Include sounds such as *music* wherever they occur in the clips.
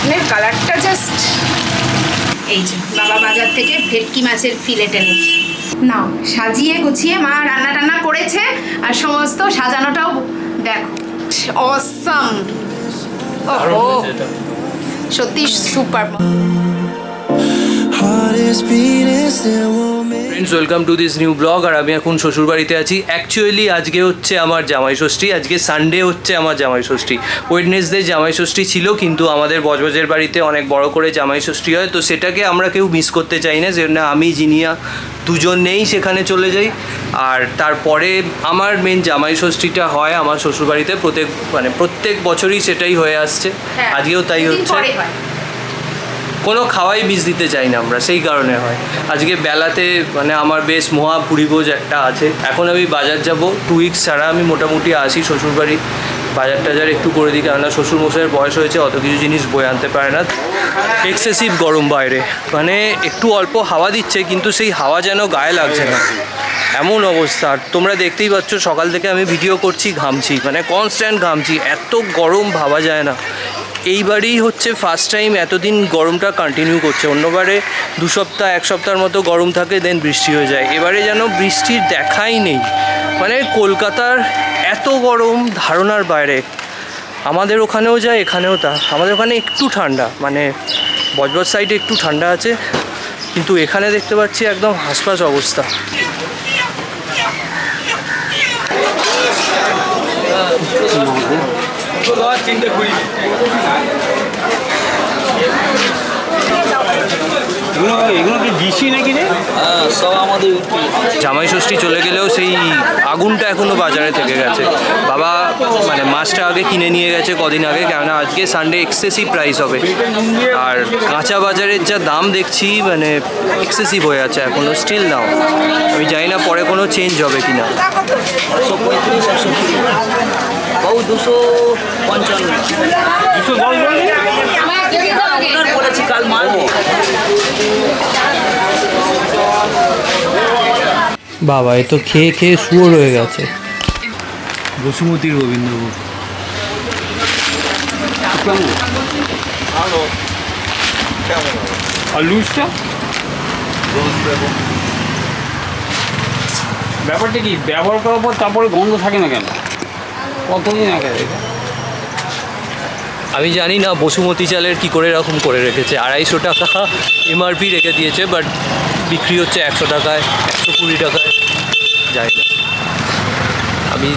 মাটনের কালারটা জাস্ট এই যে বাবা বাজার থেকে ভেটকি মাছের ফিলেট এনেছে নাও সাজিয়ে গুছিয়ে মা রান্না টান্না করেছে আর সমস্ত সাজানোটাও দেখো। অসাম ওহো! সত্যি super Heart is beating, still won't make friends welcome to this new blog আর আমি এখন শ্বশুরবাড়িতে আছি। অ্যাকচুয়ালি আজকে হচ্ছে আমার জামাই ষষ্ঠী আজকে সানডে হচ্ছে আমার জামাই ষষ্ঠী। ওয়েডনেসডে জামাই ষষ্ঠী ছিল কিন্তু আমাদের বজবজের বাড়িতে অনেক বড় করে জামাই ষষ্ঠী হয় তো সেটাকে আমরা কেউ মিস করতে চাই না যে না আমি জিনিয়া দুজন নেই সেখানে চলে যাই। আর তারপরে আমার মেন জামাই ষষ্ঠীটা হয় আমার শ্বশুরবাড়িতে প্রত্যেক মানে প্রত্যেক বছরই সেটাই হয়ে আসছে। হ্যাঁ, আজকেও তাই হচ্ছে। কোনো খাওয়াই মিস দিতে চাই না আমরা, সেই কারণে হয়। আজকে বেলাতে মানে আমার বেশ মহা ভোজ একটা আছে। এখন আমি বাজার যাব টু উইকস ছাড়া আমি মোটামুটি আসি শ্বশুরবাড়ি। বাজার টাজার একটু করে দিই, কেননা শ্বশুরমশাইয়ের বয়স হয়েছে, অত কিছু জিনিস বয়ে আনতে পারে না। এক্সেসিভ গরম বাইরে। মানে একটু অল্প হাওয়া দিচ্ছে, কিন্তু সেই হাওয়া যেন গায়ে লাগছে না। এমন অবস্থা। তোমরা দেখতেই পাচ্ছ, সকাল থেকে আমি ভিডিও করছি, ঘামছি। মানে কনস্ট্যান্ট ঘামছি। এত গরম ভাবা যায় না। এইবারই হচ্ছে ফার্স্ট টাইম এতদিন গরমটা কন্টিনিউ করছে। অন্যবারে দু সপ্তাহ, এক সপ্তাহের মতো গরম থাকে দেন বৃষ্টি হয়ে যায়। এবারে যেন বৃষ্টির দেখাই নেই। মানে কলকাতার এত গরম ধারণার বাইরে। আমাদের ওখানেও যায় এখানেও তা। আমাদের ওখানে একটু ঠান্ডা। মানে বজবজ সাইডে একটু ঠান্ডা আছে, কিন্তু এখানে দেখতে পাচ্ছি একদম হাসপাস অবস্থা। এগুলো এগুলো কি ডিসি নাকি রে? জামাই ষষ্ঠী চলে গেলেও সেই আগুনটা এখনও বাজারে থেকে গেছে। বাবা মানে মাছটা আগে কিনে নিয়ে গেছে কদিন আগে কেননা আজকে সানডে এক্সেসিভ প্রাইস হবে। আর কাঁচা বাজারের যা দাম দেখছি মানে এক্সেসিভ হয়ে আছে এখনও স্টিল দাম আমি জানি না পরে কোনো চেঞ্জ হবে কিনা। বাবু দুশো পঞ্চান্ন। কাল মাল বাবা এ তো খেয়ে খেয়ে শুয়ে রয়ে গেছে। বসুমতির রবীন্দ্রভোগ কেমন? আর লুজটা? ব্যাপারটা কি ব্যবহার করার পর তারপরে গন্ধ থাকে না কেন? কতদিন আগে আমি জানি না বসুমতী চালের কি করে এরকম করে রেখেছে। আড়াইশো টাকা এমআরপি রেখে দিয়েছে বাট বিক্রি হচ্ছে একশো টাকায় একশো কুড়ি টাকায়। জানি না আমি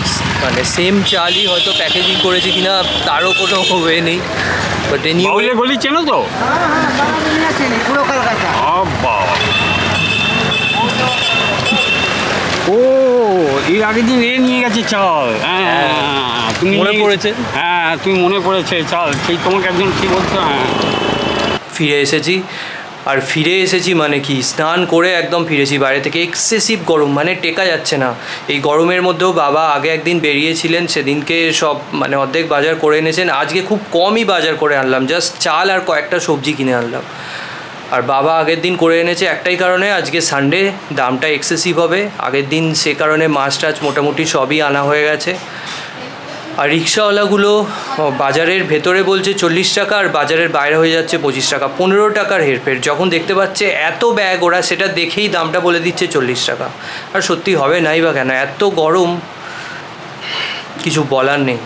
মানে সেম চালই হয়তো প্যাকেজিং করেছি কিনা তারও কোনো ওয়ে নেই। বাট এনি গলি চেনো তো? আ বাবা। ও এর আগের দিন এ নিয়ে গেছে চাল। হ্যাঁ তুমি মনে পড়েছে? হ্যাঁ তুমি মনে পড়েছে চাল সেই তোমাকে একজন কি বলছো হ্যাঁ ফিরে এসেছি। আর ফিরে এসেছি মানে কি? স্নান করে একদম ফিরেছি। বাইরে থেকে এক্সেসিভ গরম মানে টেকা যাচ্ছে না। এই গরমের মধ্যেও বাবা আগে একদিন বেরিয়েছিলেন সেদিনকে সব মানে অর্ধেক বাজার করে এনেছেন। আজকে খুব কমই বাজার করে আনলাম। জাস্ট চাল আর কয়েকটা সবজি কিনে আনলাম। আর বাবা আগের দিন করে এনেছে একটাই কারণে, আজকে সানডে দামটা এক্সেসিভ হবে। আগের দিন সে কারণে মাছ টাছ মোটামুটি সবই আনা হয়ে গেছে। আর রিক্সাওয়ালাগুলো বাজারের ভেতরে বলছে চল্লিশ টাকা আর বাজারের বাইরে হয়ে যাচ্ছে পঁচিশ টাকা। পনেরো টাকার হেরফের। যখন দেখতে পাচ্ছে এত ব্যাগ, ওরা সেটা দেখেই দামটা বলে দিচ্ছে চল্লিশ টাকা। আর সত্যি হবে নাই বা কেন? এত গরম, কিছু বলার নেই।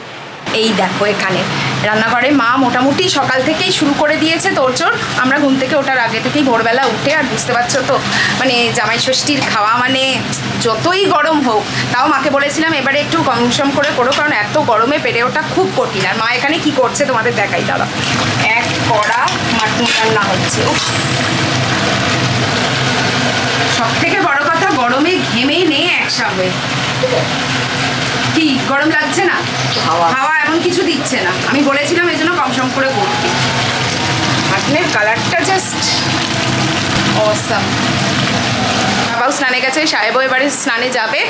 এই দেখো এখানে। রান্নাঘরে মা মোটামুটি সকাল থেকেই শুরু করে দিয়েছে তোরচোর আমরা ঘুম থেকে ওঠার আগে থেকেই ভোরবেলা উঠে, আর বুঝতে পারছ তো মানে জামাই ষষ্ঠীর খাওয়া মানে যতই গরম হোক, তাও মাকে বলেছিলাম এবারে একটু কমসম করে করো, কারণ এত গরমে পেরে ওটা খুব কঠিন। আর মা এখানে কি করছে তোমাদের দেখাই, দাদা? এক কড়া মাটন রান্না হচ্ছে। সব থেকে বড় কথা, গরমে ঘেমেই নেই একসঙ্গে কি গরম লাগছে না? হাওয়া। হাওয়া এমন কিছু দিচ্ছে না। আমি বলেছিলাম এই জন্য কম সম করে করতে মাটনের কালারটা জাস্ট অসাম বাবাও স্নানে গেছে সাহেবও এবারে স্নানে যাবে।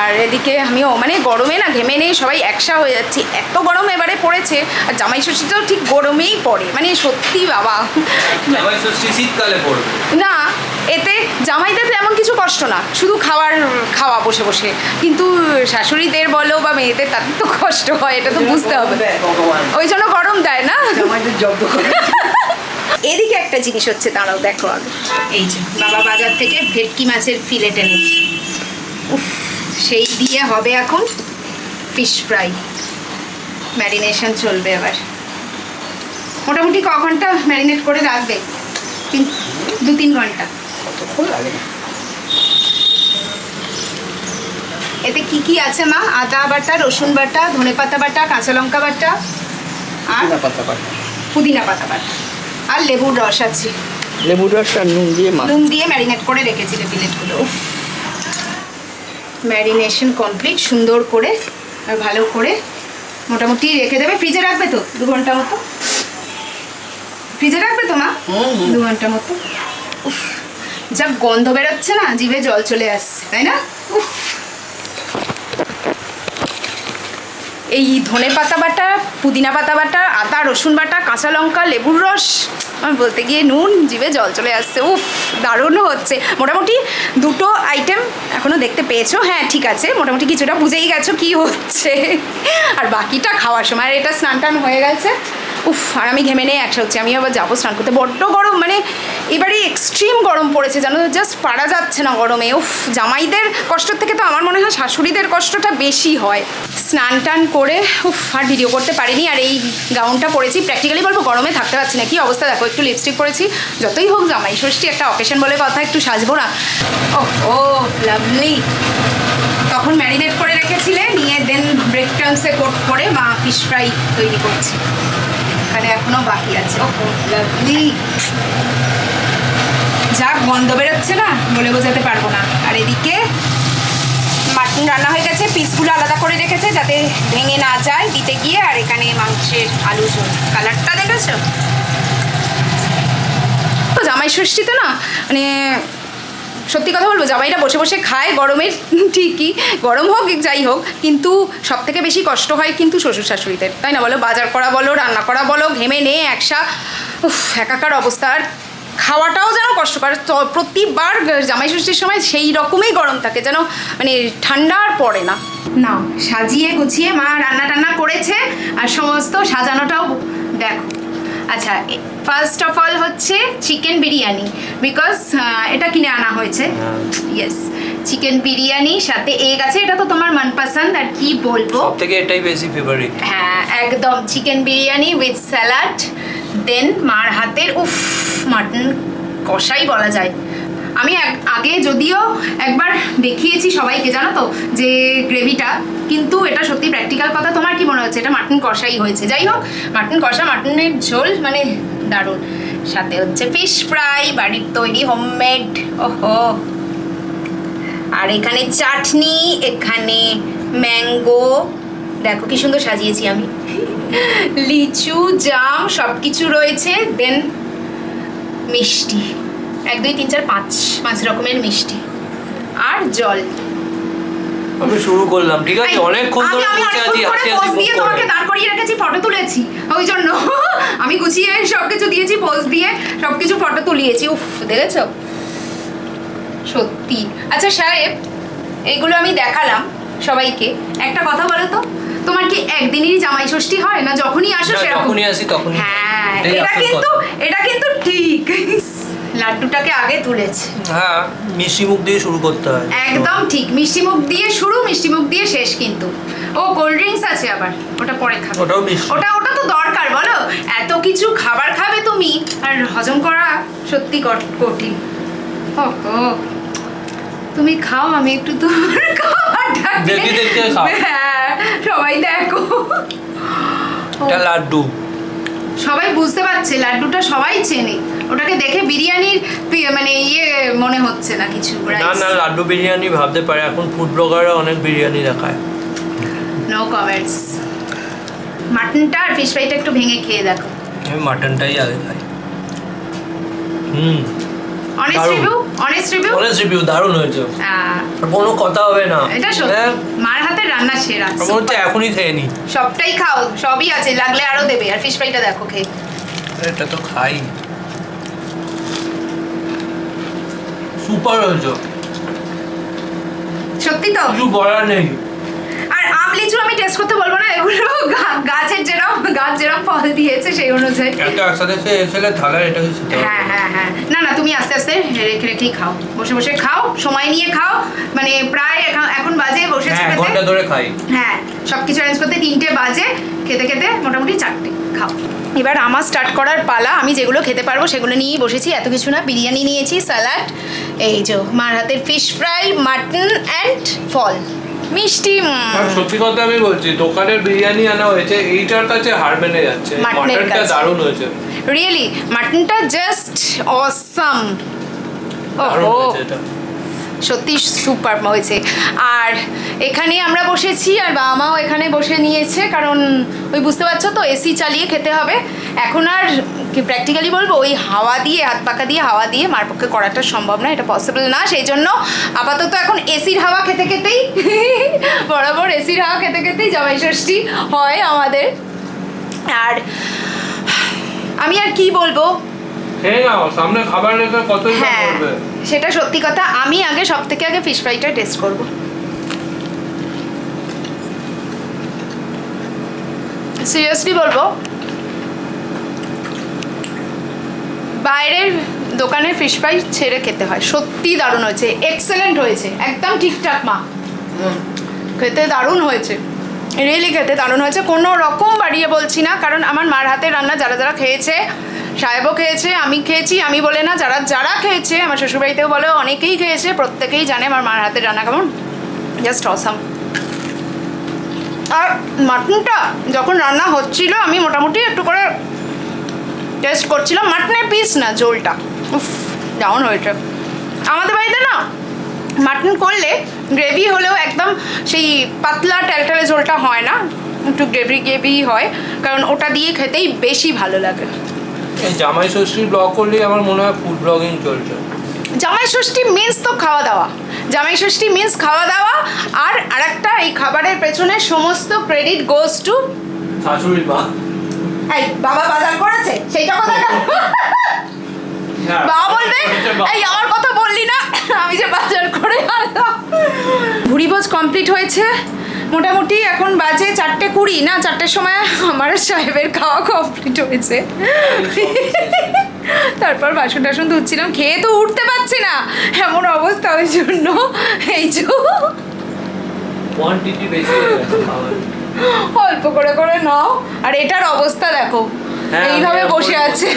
আর এদিকে আমিও মানে গরমে না ঘেমে নেই সবাই একসা হয়ে যাচ্ছি। এত গরম এবারে পড়েছে আর জামাই ষষ্ঠীটাও ঠিক গরমেই পড়ে। মানে সত্যি বাবা। শীতকালে পড়বে। না এতে জামাইদের এমন কিছু কষ্ট না শুধু খাওয়ার খাওয়া বসে বসে। কিন্তু শাশুড়িদের বলো বা মেয়েদের তাদের তো কষ্ট হয় এটা তো বুঝতে হবে। ওই জন্য গরম দেয় না? এদিকে একটা জিনিস হচ্ছে দাঁড়াও দেখো আগে। এই যে বাবা বাজার থেকে ভেটকি মাছের ফিলেট এনেছে উফ সেই দিয়ে হবে এখন ফিশ ফ্রাই ম্যারিনেশন চলবে আবার। মোটামুটি ক ঘণ্টা ম্যারিনেট করে রাখবে? তিন দু তিন ঘণ্টা। এতে কি কি আছে মা? আদা বাটা রসুন বাটা ধনেপাতা বাটা কাঁচা লঙ্কা বাটা আর পাতা বাটা। পুদিনা পাতা বাটা আর লেবুর রস আছে। লেবুর রস আর নুন দিয়ে নুন দিয়ে ম্যারিনেট করে রেখেছিলে প্লেটগুলো। ম্যারিনেশন কমপ্লিট সুন্দর করে আর ভালো করে মোটামুটি রেখে দেবে। ফ্রিজে রাখবে তো? দু ঘণ্টা মতো? ফ্রিজে রাখবে তো মা? দু ঘণ্টা মতো? উফ। যা গন্ধ বেরোচ্ছে না, জিভে জল চলে আসছে, তাই না? এই ধনে পাতা বাটা, পুদিনা পাতা বাটা, আদা, রসুন বাটা, কাঁচা লঙ্কা, লেবুর রস আমার বলতে গিয়ে নুন, জিভে জল চলে আসছে, উফ, দারুণও হচ্ছে। মোটামুটি দুটো আইটেম এখনও দেখতে পেয়েছ? হ্যাঁ ঠিক আছে, মোটামুটি কিছুটা বুঝেই গেছো কি হচ্ছে। আর বাকিটা খাওয়ার সময়, আর এটা স্নান টান হয়ে গেছে। উফ, আর আমি ঘেমে নেই একসাথে হচ্ছে আমি আবার যাব স্নান করতে। বড্ড গরম মানে এবারে এক্সট্রিম গরম পড়েছে, জানো জাস্ট পারা যাচ্ছে না গরমে। উফ, জামাইদের কষ্টর থেকে তো আমার মনে হয় শাশুড়িদের কষ্টটা বেশি হয়। স্নান টান করে, উফ, আর ভিডিও করতে পারিনি, আর এই গাউনটা পরেছি। প্র্যাকটিক্যালি বলব, গরমে থাকতে পারছি না। কি অবস্থা? দেখো, একটু লিপস্টিক পরেছি। যতই হোক, জামাই ষষ্ঠী একটা অকেশন বলে কথা, একটু সাজবো না। ও ও লাভলি তখন ম্যারিনেট করে রেখেছিলে, নিয়ে দেন ব্রেক ক্রামসে কোট করে, মা ফিশ ফ্রাই তৈরি করছি। এখানে এখনও বাকি আছে। ও যা গন্ধ বেরোচ্ছে না, বলে বোঝাতে পারব না। আর এদিকে মাটন রান্না হয়ে গেছে, পিসগুলো আলাদা করে রেখেছে যাতে ভেঙে না যায় দিতে গিয়ে, আর এখানে মাংসের আলু ঝোল। কালারটা দেখেছ? জামাই ষষ্ঠীতে না মানে সত্যি কথা বলব, জামাইরা বসে বসে খায় গরমের, *laughs* ঠিকই, গরম হোক, যাই হোক, কিন্তু সব থেকে বেশি কষ্ট হয় কিন্তু শ্বশুর শাশুড়িদের তাই না বলো? বাজার করা বলো, রান্না করা বলো, ঘেমে নে, একসা, উফ, একাকার অবস্থা। আর খাওয়াটাও যেন কষ্টকর প্রতিবার জামাই ষষ্ঠীর সময় সেই রকমই গরম থাকে, যেন মানে ঠান্ডা আর পড়ে না। না, সাজিয়ে গুছিয়ে মা রান্না টান্না করেছে, আর সমস্ত সাজানোটাও, দেখো। আচ্ছা ফার্স্ট অফ অল হচ্ছে চিকেন বিরিয়ানি বিকজ এটা কিনে আনা হয়েছে। ইয়েস চিকেন বিরিয়ানি সাথে এগ আছে এটা তো তোমার মনপসন্দ আর কি বলব? থেকে এটাই বেশি ফেভারিট হ্যাঁ একদম chicken biryani with salad then মার হাতের উফ মাটন কষাই বলা যায়। আমি আগে যদিও একবার দেখিয়েছি সবাইকে, জানো তো, যে গ্রেভিটা, কিন্তু এটা সত্যি প্র্যাকটিক্যাল কথা। তোমার কি মনে হচ্ছে? এটা মাটন কষাই হয়েছে। যাই হোক, মাটন কষা, মাটনের ঝোল মানে দারুণ। সাথে হচ্ছে ফিশ ফ্রাই বাড়ির তৈরি হোমমেড ওহো। আর এখানে চাটনি, এখানে ম্যাঙ্গো দেখো কি সুন্দর সাজিয়েছি আমি। লিচু, জাম সব কিছু রয়েছে দেন মিষ্টি। এক দুই তিন চার পাঁচ পাঁচ রকমের মিষ্টি। আর জল। আমি শুরু করলাম ঠিক আছে? অনেকক্ষণ ধরে বসে আছি হাসি হাসি দিয়ে তোমাকে দাঁড় করিয়ে রেখেছি ফটো তুলেছি। ওই জন্য *laughs* আমি গুছিয়ে সব কিছু দিয়েছি পোজ দিয়ে সব কিছু ফটো তুলিয়েছি। উফ দেখেছ? সত্যি। আচ্ছা সাহেব এইগুলো আমি দেখালাম সবাইকে। একটা কথা বলো তো তোমার কি একদিনেরই জামাই ষষ্ঠী হয়? না যখনই আসো সেরকম? যখনই আসি তখনই। হ্যাঁ এটা কিন্তু এটা কিন্তু ঠিক। লাড্ডুটাকে আগে তুলেছে। হ্যাঁ মিষ্টি মুখ দিয়ে শুরু করতে হয়। একদম ঠিক মিষ্টি মুখ দিয়ে শুরু মিষ্টি মুখ দিয়ে শেষ কিন্তু। ও কোল্ড ড্রিঙ্কস আছে আবার ওটা পরে খাবে। ওটাও মিষ্টি। ওটা ওটা তো দরকার বলো। এত কিছু খাবার খাবে তুমি আর হজম করা সত্যি কঠ- কঠিন। ওহো তুমি খাও আমি একটু তোমার খাবারটাকে দেখে দেখে খাও। হ্যাঁ সবাই দেখো। এটা লাড্ডু। সবাই বুঝতে পারছে লাড্ডুটা সবাই চেনে। ওটাকে দেখে বিরিয়ানির মানে ইয়ে মনে হচ্ছে না কিছু না না লাড্ডু বিরিয়ানি ভাবতে পারে। এখন ফুড ব্লগাররা অনেক বিরিয়ানি দেখায়। নো কমেন্টস মাটনটা আর ফিশ ফ্রাইটা একটু ভেঙে খেয়ে দেখো। আমি মাটনটাই আগে খাই। হুম। Honest review honest review honest review দারুণ হয়েছে। আর কোনো কথা হবে না। এটা সত্যি। হ্যাঁ, মার হাতের রান্না সেরা আমার হচ্ছে এখনই খেয়ে নি। সবটাই খাও সবই আছে লাগলে আরও দেবে। আর ফিশ ফ্রাইটা দেখো খেয়ে। এটা তো খাই। সুপার হয়েছে। সত্যি তো? কিছু বলার নেই। আর আম লিচু আমি টেস্ট করতে বলব না এগুলো গাছের যেরকম গাছ যেরকম ফল দিয়েছে সেই অনুযায়ী। একটা একসাথে এসেলে থালার এটা হ্যাঁ হ্যাঁ হ্যাঁ। না না তুমি আস্তে আস্তে রেখে রেখেই খাও। বসে বসে খাও সময় নিয়ে খাও। মানে প্রায় এখন- বাজে বসেছে হ্যাঁ ঘণ্টা ধরে খাই। হ্যাঁ সব কিছু অ্যারেঞ্জ করতে তিনটে বাজে খেতে খেতে মোটামুটি চারটে খাও। এবার আমার স্টার্ট করার পালা আমি যেগুলো খেতে পারব সেগুলো নিয়েই বসেছি এত কিছু না। বিরিয়ানি নিয়েছি স্যালাড এই যে মার হাতের ফিশ ফ্রাই মাটন অ্যান্ড ফল। মিষ্টি সত্যি কথা আমি বলছি দোকানের বিরিয়ানি আনা হয়েছে এইটার কাছে হার মেনে যাচ্ছে। মাটনটা দারুণ হয়েছে। রিয়েলি মাটনটা জাস্ট অসাম দারুণ ও হয়েছে এটা। সত্যি সুপার হয়েছে। আর এখানে আমরা বসেছি আর বাবা মাও এখানে বসে নিয়েছে কারণ ওই বুঝতে পারছ তো এসি চালিয়ে খেতে হবে। এখন আর কি প্র্যাকটিক্যালি বলব ওই হাওয়া দিয়ে হাত পাকা দিয়ে হাওয়া দিয়ে মার পক্ষে করাটা সম্ভব না এটা পসিবল না। সেই জন্য আপাতত এখন এসির হাওয়া খেতে খেতেই বরাবর এসির হাওয়া খেতে খেতেই জামাই ষষ্ঠী হয় আমাদের। আর আমি আর কি বলব? খেয়ে সামনে খাবার কতই হ্যাঁ সেটা সত্যি কথা আমি আগে সব থেকে আগে ফিশ ফ্রাইটা টেস্ট করব। সিরিয়াসলি বলব? বাইরের দোকানের ফিশ ফ্রাই ছেড়ে খেতে হয়। সত্যি দারুণ হয়েছে। এক্সেলেন্ট হয়েছে। একদম ঠিকঠাক মা। খেতে দারুণ হয়েছে। রিয়েলি খেতে দারুণ হয়েছে। কোনো রকম বাড়িয়ে বলছি না কারণ আমার মার হাতের রান্না যারা যারা খেয়েছে সাহেবও খেয়েছে আমি খেয়েছি আমি বলে না যারা যারা খেয়েছে আমার শ্বশুরবাড়িতেও বলে অনেকেই খেয়েছে প্রত্যেকেই জানে আমার মার হাতের রান্না কেমন। জাস্ট অসাম আর মাটনটা যখন রান্না হচ্ছিল আমি মোটামুটি একটু করে টেস্ট করছিলাম মাটনের পিস না ঝোলটা। উফ ডাউন হয়েছে আমাদের বাড়িতে না মাটন করলে গ্রেভি হলেও একদম সেই পাতলা ট্যালটালে ঝোলটা হয় না একটু গ্রেভি গ্রেভি হয় কারণ ওটা দিয়ে খেতেই বেশি ভালো লাগে। এই জামাই ষষ্ঠীর ব্লগ করলেই আমার মনে হয় ফুড ব্লগিং চলছে। জামাই ষষ্ঠী মিন্স তো খাওয়া দাওয়া। জামাই ষষ্ঠী মিন্স খাওয়া দাওয়া আর আরেকটা এই খাবারের পেছনে সমস্ত ক্রেডিট গোজ টু শাশুড়ি মা। এই বাবা বাজার করেছে? সেইটা কথা হ্যাঁ, বাবা বলবে এই আমার কথা বললি না আমি যে বাজার করে ভুড়ি ভোজ কমপ্লিট হয়েছে। মোটামুটি এখন বাজে চারটে কুড়ি না চারটের সময় আমার সাহেবের খাওয়া কমপ্লিট হয়েছে। তারপর বাসন টাসন ধুচ্ছিলাম খেয়ে তো উঠতে পারছি না। এমন অবস্থা ওই জন্য এই যে। কোয়ান্টিটি বেশি অল্প করে করে নাও। আর এটার অবস্থা দেখো। হ্যাঁ, এইভাবে বসে আছে।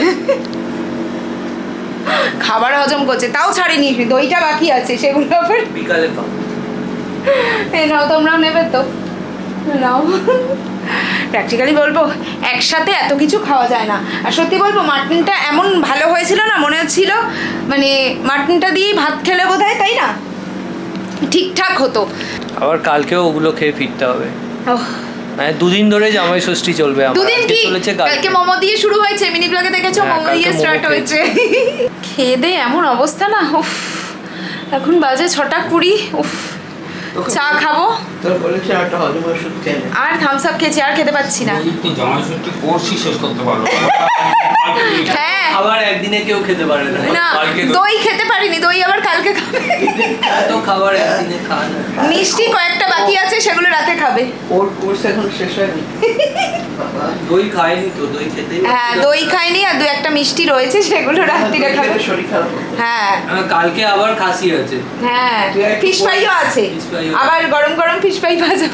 খাবার হজম করছে তাও ছাড়িনি দইটা বাকি আছে সেগুলো আবার বিকালে এই নাও তোমরাও নেবে তো। নাও। প্র্যাকটিক্যালি বলব একসাথে এত কিছু খাওয়া যায় না। আর সত্যি বলব মাটনটা এমন ভালো হয়েছিল না মনে হচ্ছিল মানে মাটনটা দিয়েই ভাত খেলে বোধ হয় তাই না? ঠিকঠাক হতো। আবার কালকেও ওগুলো খেয়ে ফিরতে হবে। ওহ, মানে দুদিন ধরে জামাই ষষ্ঠী চলবে আমার। দুদিন কি? চলেছে কালকে। মোমো দিয়ে শুরু হয়েছে মিনি ব্লগে দেখেছ? হ্যাঁ, মোমো দিয়ে স্টার্ট হয়েছে। *laughs* খেয়ে এমন অবস্থা না উফ। এখন বাজে ছটা কুড়ি উফ। চা খাব। আর থামস আপ খেয়েছি আর খেতে পাচ্ছি না। হ্যাঁ। আবার একদিনে কেউ খেতে পারে না। দই খেতে পারিনি দই আবার কালকে খাবে। এত খাবার একদিনে খাওয়া মিষ্টি কয়েকটা বাকি সেগুলো রাতে খাবে। ওর কোর্স এখন শেষ হয়নি। বাবা দই খায়নি তো দই খেতেই হ্যাঁ দই খাইনি আর দু একটা মিষ্টি রয়েছে সেগুলো রাত্রিরে খাবে। শরীর খারাপ হ্যাঁ। আহ, কালকে আবার খাসি আছে। হ্যাঁ ফিশ ফ্রাইও আছে। আবার গরম গরম ফিশ ফ্রাই ভাজা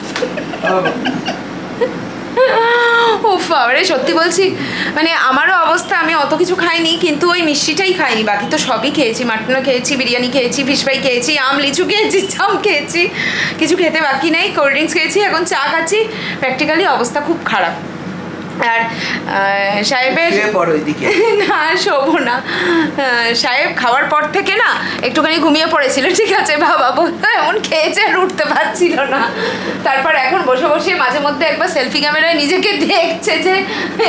বাবারে, সত্যি বলছি। মানে আমারও অবস্থা, আমি অত কিছু খাইনি, কিন্তু ওই মিষ্টিটাই খাইনি। বাকি তো সবই খেয়েছি, মাটনও খেয়েছি, বিরিয়ানি খেয়েছি ফিশ ফ্রাই খেয়েছি, আম, লিচু খেয়েছি *laughs* চাম খেয়েছি। কিছু খেতে বাকি নেই কোল্ড ড্রিঙ্কস খেয়েছি, এখন চা খাচ্ছি। প্র্যাকটিক্যালি অবস্থা খুব খারাপ। আর সাহেবের *laughs* না শোবো না। সাহেব খাওয়ার পর থেকে না একটুখানি ঘুমিয়ে পড়েছিল ঠিক আছে বাবা? বলতো এমন খেয়েছে আর উঠতে পারছিল না। তারপর এখন বসে বসে মাঝে মধ্যে একবার সেলফি ক্যামেরায় নিজেকে দেখছে যে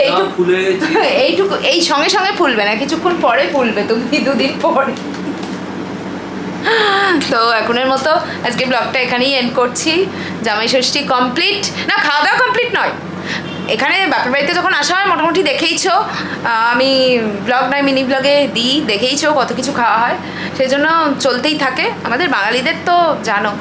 এইটুকু গেছি এইটুকু এই সঙ্গে সঙ্গে ফুলবে না কিছুক্ষণ পরে ফুলবে তুমি দুদিন পরে। তো এখনের মতো আজকে ব্লগটা এখানেই এন্ড করছি। জামাই ষষ্ঠী কমপ্লিট না খাওয়া দাওয়া কমপ্লিট নয়। এখানে বাপের বাড়িতে যখন আসা হয়, মোটামুটি দেখেইছো। আমি ব্লগ নয়, মিনি ব্লগে দিই, দেখেইছো কত কিছু খাওয়া হয়। সেই জন্য চলতেই থাকে। আমাদের বাঙালিদের তো জানো।